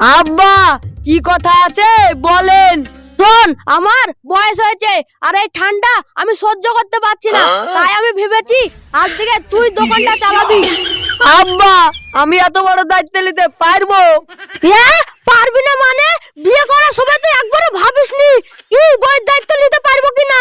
আব্বা কি কথা আছে? বলেন। শোন আমার বয়স হয়েছে আর এই ঠান্ডা আমি সহ্য করতে পারছি না। তাই আমি ভেবেছি আজ থেকে তুই দোকানটা চালাবি। আব্বা আমি এত বড় দায়িত্ব নিতে পারব? হ্যাঁ পারবি না মানে? বিয়ে করার সময় তুই একবারও ভাবিসনি। কি বইয়ের দায়িত্ব নিতে পারব কিনা?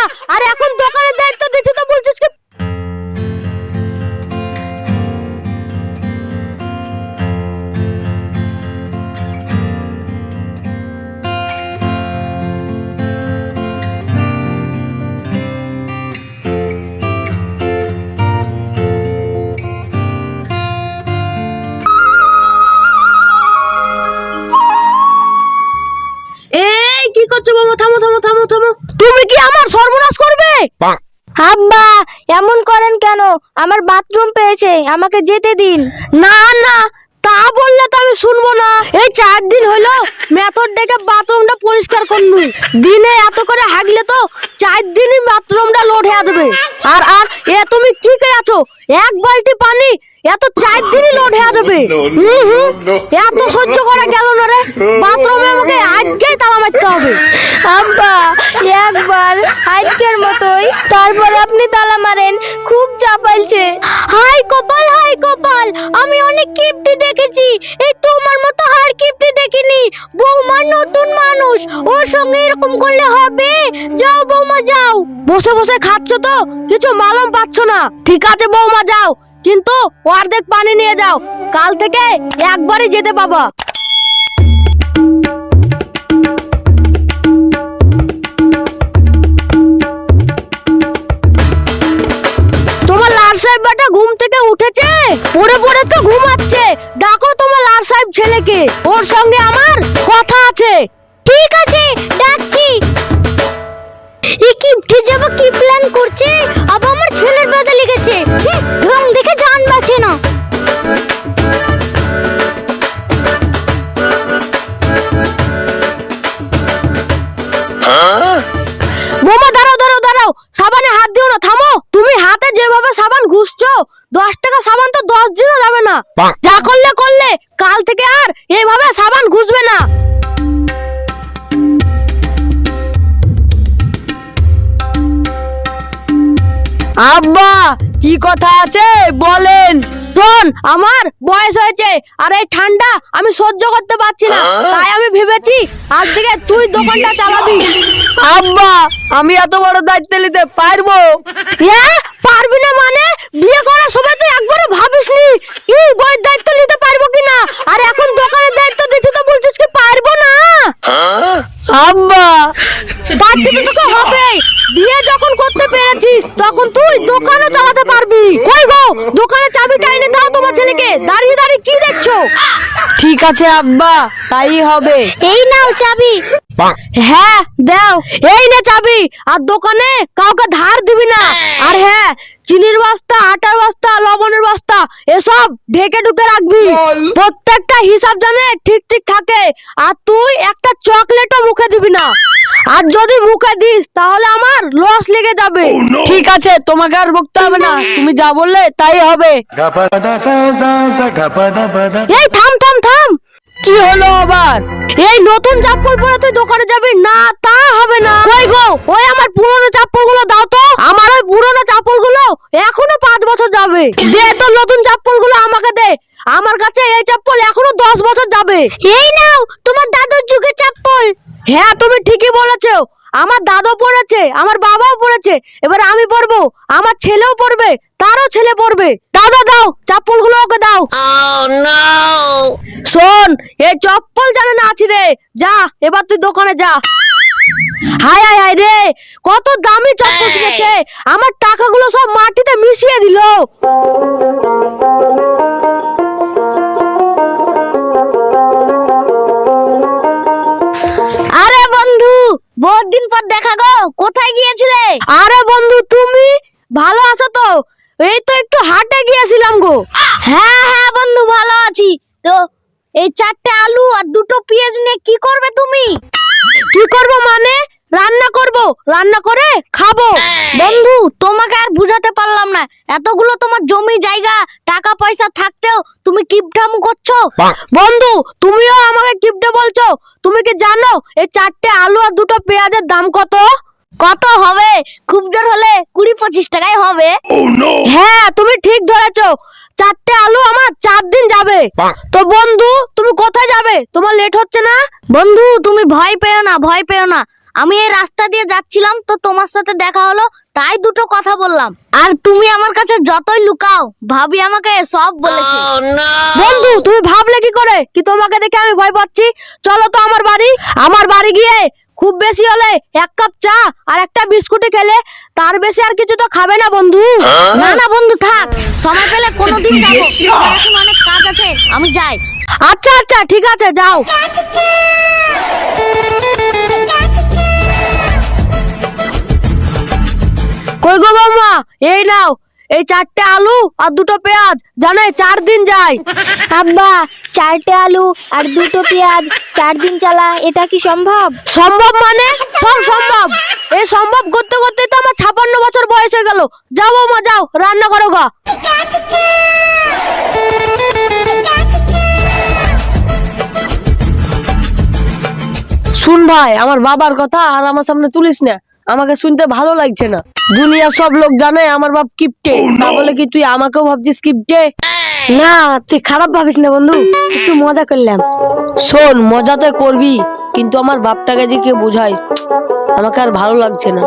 কি আমার সর্বনাশ করবে? আব্বা এমন করেন কেন? আমার বাথরুম পেয়েছে আমাকে যেতে দিন। না না তা বললে তো আমি শুনব না। এই চার দিন হলো মেথর ডেকে বাথরুমটা পরিষ্কার করলুই দিনে এত করে হাগলে তো চার দিনই বাথরুমটা লোড হয়ে যাবে। আর আর এ তুমি কি করে আছো? এক বালতি পানি এত চার দিনই লোড হয়ে যাবে। এত সহ্য করা গেল না রে। বাথরুমে আমাকে আজকেই তালা মারতে হবে। আব্বা একবার আজকের মতোই তারপর আপনি তালা মারেন। খুব চাপাইছে। হাই কপাল হাই কপাল আমি অনেক কিপটি দেখেছি। এই তোমার মতো হার কিপটি দেখিনি। বৌমা নতুন মানুষ। ওর সঙ্গে এরকম করলে হবে? যাও বৌমা যাও। বসে বসে খাচ্ছ তো? কিছু মালুম পাচ্ছ না। ঠিক আছে বৌমা যাও। কিন্তু অর্ধেক পানি নিয়ে যাও। কাল থেকে একবারই যেতে পাবা। তোমার লাল সাহেব ঘুম থেকে উঠেছে? তো ঘুমাচ্ছে। ডাকো তোমার লাল সাহেব ছেলেকে। ওর সঙ্গে আমার কথা আছে। ঠিক আছে কি কি প্ল্যান আবার আমার ছেলের বেদা লেগেছে। বাঁচে না। বোমা দাঁড়াও দাঁড়াও দাঁড়াও। সাবানে হাত দিও না থামো। তুমি হাতে যেভাবে সাবান ঘুষছো দশ টাকা সাবান তো দশ দিনও যাবে না। যা করলে করলে কাল থেকে আর এইভাবে সাবান ঘুষবে না। আব্বা কি কথা আছে? বলেন। শোন আমার বয়স হয়েছে আর এই ঠান্ডা আমি সহ্য করতে পারছি না। তাই আমি ভেবেছি আজ থেকে তুই দোকানটা চালাবি। আব্বা আমি এত বড় দায়িত্ব নিতে পারব? হ্যাঁ পারবি না মানে? বিয়ে করার সময় তুই একবারও ভাবিসনি। কি বইয়ের দায়িত্ব নিতে পারব কিনা? আর এখন দোকানের দায়িত্ব দিচ্ছি তো বলছিস কি পারব না? আব্বা। পারতে তো তোকে হবে বিয়ে যখন করতে পেরেছিস তখন তুই দোকানও চালাতে পারবি। কই গো? দোকানের চাবিটা এনে দাও তোমার ছেলেকে। দাঁড়িয়ে দাঁড়িয়ে কি দেখছ? ঠিক আছে আব্বা তাই হবে। এই নাও চাবি। হ্যাঁ দাও। এই নে চাবি। আর দোকানে কাউকে ধার দিবি না। আর হ্যাঁ চিনির বস্তা আটার বস্তা লবণের বস্তা এসব ঢেকে ঢুকে রাখবি। প্রত্যেকটা হিসাব জানে ঠিক ঠিক থাকে। আর তুই একটা চকলেটও মুখে দিবি না। আর যদি মুখে দিস তাহলে আমার লস লেগে যাবে। ঠিক আছে তোমাকে আর বকতে হবে না। তুমি যা বললে তাই হবে. এই থাম থাম থাম কি হলো আবার এই নতুন চাপ্পল পরে তুই দোকানে যাবি না তা হবে না কই গো ওই আমার পুরনো চাপ্পলগুলো দাও তো আমার ওই পুরনো চাপ্পলগুলো এখনও পাঁচ বছর যাবে দে তোর নতুন চাপ্পলগুলো আমাকে দে আমার কাছে এই চপ্পল এখনও দশ বছর যাবে। এই নাও তোমার দাদুর যুগের চপ্পল। হ্যাঁ তুমি ঠিকই বলেছ। আমার দাদু পড়েছে আমার বাবাও পড়েছে এবার আমি পরবো। আমার ছেলেও পরবে তারও ছেলে পরবে। দাদা দাও চাপ্পলগুলো ওকে দাও। শোন এই চপ্পল জানে না আছি রে যা এবার তুই দোকানে যা। হাই হাই হাই রে কত দামি চপ্পল কিনেছে। আমার টাকাগুলো সব মাটিতে মিশিয়ে দিল। রান্না করে খাব। বন্ধু তোমাকে আর বুঝাতে পারলাম না। এতগুলো তোমার জমি জায়গা টাকা পয়সা থাকতেও তুমি কিপটামু করছ। বন্ধু তুমিও আমাকে কিপটে বলছো। তুমি কি জানো এই চারটে আলু আর দুটো পেঁয়াজের দাম কত? কত হবে? খুব জোর হলে কুড়ি পঁচিশ টাকায় হবে। হ্যাঁ তুমি ঠিক ধরেছো। চারটে আলু আমার চার দিন যাবে। তো বন্ধু তুমি কোথায় যাবে? তোমার লেট হচ্ছে না? বন্ধু তুমি ভয় পেও না ভয় পেও না। আমি এই রাস্তা দিয়ে যাচ্ছিলাম তো তোমার সাথে দেখা হলো তাই দুটো কথা বললাম। আর তুমি আমার কাছে যতই লুকাও ভাবি আমাকে সব বলেছে। বন্ধু তুমি ভাবলে কি করে? কি তোমাকে দেখে আমি ভয় পাচ্ছি? চলো তো আমার বাড়ি আমার বাড়ি গিয়ে খুব বেশি হলে এক কাপ চা আর একটা বিস্কুটে খেলে তার বেশি আর কিছু তো খাবে না বন্ধু। না না বন্ধু থাক। সময় পেলে কোনোদিন যাব। এখন অনেক কাজ আছে আমি যাই। আচ্ছা আচ্ছা ঠিক আছে যাও। কই গো বৌমা এই নাও এই চারটে আলু আর দুটো পেঁয়াজ। জানে চার দিন যায়। আব্বা চারটে আলু আর দুটো পেঁয়াজ চার দিন চালা এটা কি সম্ভব? সম্ভব মানে? সব সম্ভব। এই সম্ভব করতে করতে তো আমার ছাপান্ন বছর বয়স হয়ে গেল। যাও মা যাও রান্না করো গা। শুন ভাই আমার বাবার কথা আর আমার সামনে তুলিস না। আমাকে শুনতে ভালো লাগছে না। দুনিয়ার সব লোক জানে আমার বাপ কিপটে। না বলে কি তুই আমাকেও ভাবছিস কিপটে? না তুই খারাপ ভাবিস না বন্ধু একটু মজা করলাম। শোন মজা তো করবি কিন্তু আমার বাপটাকে যে কে বোঝায় আমাকে আর ভালো লাগছে না।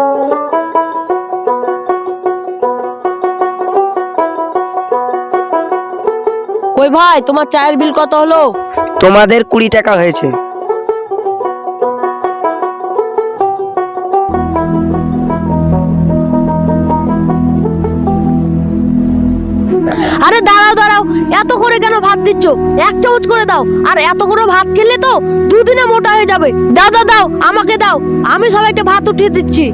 কই ভাই তোমার চায়ের বিল কত হলো? তোমাদের কুড়ি টাকা হয়েছে। আরে দাঁড়াও দাঁড়াও। এত করে কেন ভাত দিচ্ছ? এক চামচ করে দাও। আর এত করে ভাত খেলে তো দুদিনে মোটা হয়ে যাবে। দাও দাও দাও, আমাকে দাও। আমি সবাইকে ভাত উঠিয়ে দিচ্ছি।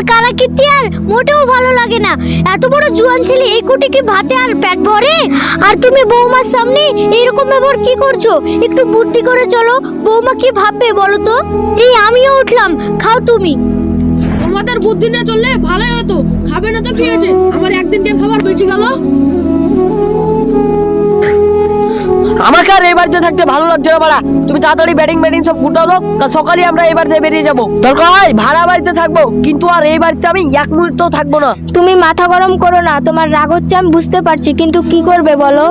তোমার কালাকীর্তি আর মোটেও ভালো লাগে না। এত বড় জুয়ান ছেলে এই কোটি কি ভাতে আর পেট ভরে? আর তুমি বৌমার সামনে এইরকম ব্যবহার কি করছ? একটু বুদ্ধি করে চলো, বৌমা কি ভাববে বলো তো? এই আমিও উঠলাম, খাও তুমি। তোমাদের বুদ্ধি না চললে ভালোই হতো, খাবে না তো কি হয়েছে? আমার একদিন খাবার বেঁচে গেল। আমাকে আর এই বাড়িতে থাকতে ভালো লাগছে না বাড়া। তুমি তাড়াতাড়ি ব্যাটিং ব্যাটিং সব ফুটালো কাল সকালে আমরা এই বাড়িতে বেরিয়ে যাব। দরকার হয় ভাড়া বাড়িতে থাকব কিন্তু আর এই বাড়িতে আমি এক মুহূর্ত থাকব না। তুমি মাথা গরম করো না তোমার রাগ হচ্ছে আমি বুঝতে পারছি কিন্তু কি করবে বলো?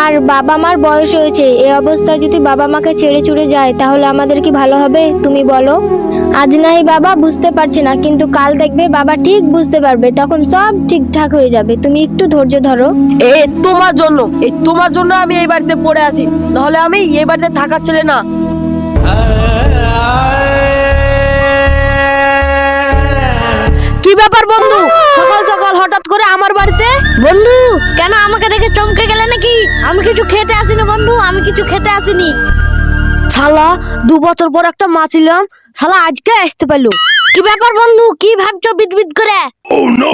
আর বাবা মার বয়স হয়েছে এই অবস্থায় যদি বাবা মাকে ছেড়ে ছুড়ে যায় তাহলে আমাদের কি ভালো হবে? তুমি বলো। আজ নাই বাবা বুঝতে পারছি না কিন্তু কাল দেখবে বাবা ঠিক বুঝতে পারবে তখন সব ঠিকঠাক হয়ে যাবে। তুমি একটু ধৈর্য ধরো। এ তোমার জন্য এই তোমার জন্য আমি এই বাড়িতে পড়ে আছি। নাহলে আমি এই বাড়িতে থাকার ছেলে না। কি ব্যাপার বন্ধু? সকাল সকাল হঠাৎ করে আমার বাড়িতে? বন্ধু কেন আমাকে দেখে চমকে গেলে নাকি? আমি কিছু খেতে আসিনি বন্ধু আমি কিছু খেতে আসিনি। শালা দু বছর পর একটা মা ছিলাম। শালা আজকে আসতে পারল। কি ব্যাপার বন্ধু? কি ভাবছ বিদবিদ করে?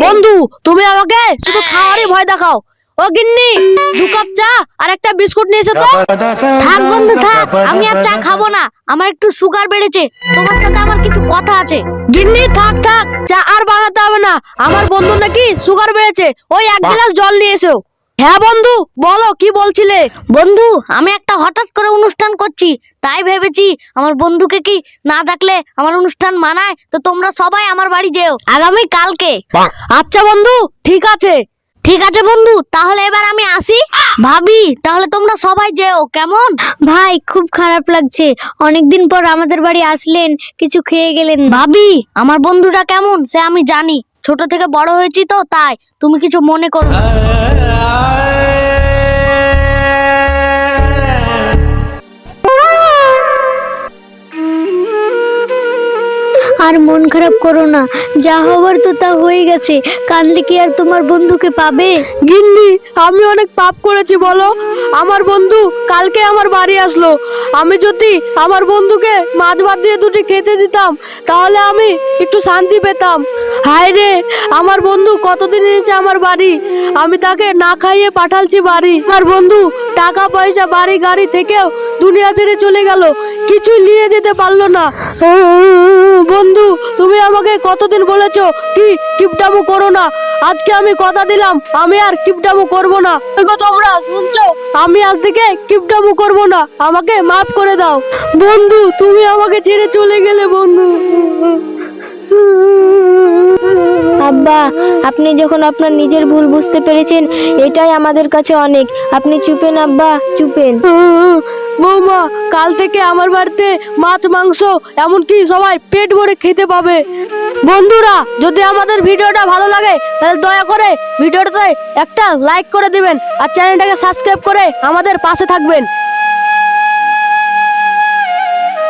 বন্ধু তুমি আমাকে শুধু খাওয়ারই ভয় দেখাও। ও গিন্নি দু কাপ চা আর একটা বিস্কুট নিয়ে এসো তো। থাক বন্ধু থাক। আমি আর চা খাব না। আমার একটু সুগার বেড়েছে। তোমার সাথে আমার কিছু কথা আছে। গিন্নি থাক থাক। চা আর বানাতে হবে না। আমার বন্ধু নাকি সুগার বেড়েছে। ওই এক গ্লাস জল নিয়ে এসো। হ্যাঁ বন্ধু বলো কি বলছিলে? বন্ধু আমি একটা হঠাৎ করে অনুষ্ঠান করছি। তাই ভেবেছি আমার বন্ধুকে কি না ডাকলে আমার অনুষ্ঠান মানায়? তো তোমরা সবাই আমার বাড়ি যেও। আগামী কালকে। আচ্ছা বন্ধু ঠিক আছে। ঠিক আছে বন্ধু তাহলে এবার আমি আসি। ভাবি তাহলে তোমরা সবাই যেও কেমন? ভাই খুব খারাপ লাগছে। অনেকদিন পর আমাদের বাড়ি আসলেন কিছু খেয়ে গেলেন ভাবি আমার বন্ধুটা কেমন? সে আমি জানি। ছোট থেকে বড় হয়েছি তো তাই। তুমি কিছু মনে করো না। মন খারাপ করো না। যা হবার তো তা হয়ে গেছে। কানলে কি আর তোমার বন্ধুকে পাবে? গিন্নি, আমি অনেক পাপ করেছি, বলো। আমার বন্ধু কালকে আমার বাড়ি আসলো। আমি যদি আমার বন্ধুকে মাছ ভাত দিয়ে দুটি খেতে দিতাম, তাহলে আমি একটু শান্তি পেতাম। হায় রে, আমার বন্ধু কতদিন এসেছে আমার বাড়ি? আমি তাকে না খাইয়ে পাঠালছি বাড়ি। আমার বন্ধু টাকা পয়সা, বাড়ি, গাড়ি থেকেও দুনিয়া ছেড়ে চলে গেল। কিছুই নিয়ে যেতে পারল না। বন্ধু, তুমি আমাকে কতদিন বলেছ কি কিপটামো করো না? আজকে আমি কথা দিলাম, আমি আর কিপটামো করব না। তোমরা, শুনছো? আমি আজ থেকে কিপটামো করব না। আমাকে মাফ করে দাও। বন্ধু, তুমি আমাকে ছেড়ে চলে গেলে, বন্ধু। আব্বা, আপনি যখন আপনার নিজের ভুল বুঝতে পেরেছেন, এটাই আমাদের কাছে অনেক। আপনি চুপেন আব্বা, চুপেন। বৌমা, কাল থেকে আমার বাড়িতে মাছ, মাংস, এমনকি সবাই পেট ভরে খেতে পাবে। বন্ধুরা, যদি আমাদের ভিডিওটা ভালো লাগে, তাহলে দয়া করে ভিডিওটাতে একটা লাইক করে দিবেন, আর চ্যানেলটাকে সাবস্ক্রাইব করে আমাদের পাশে থাকবেন।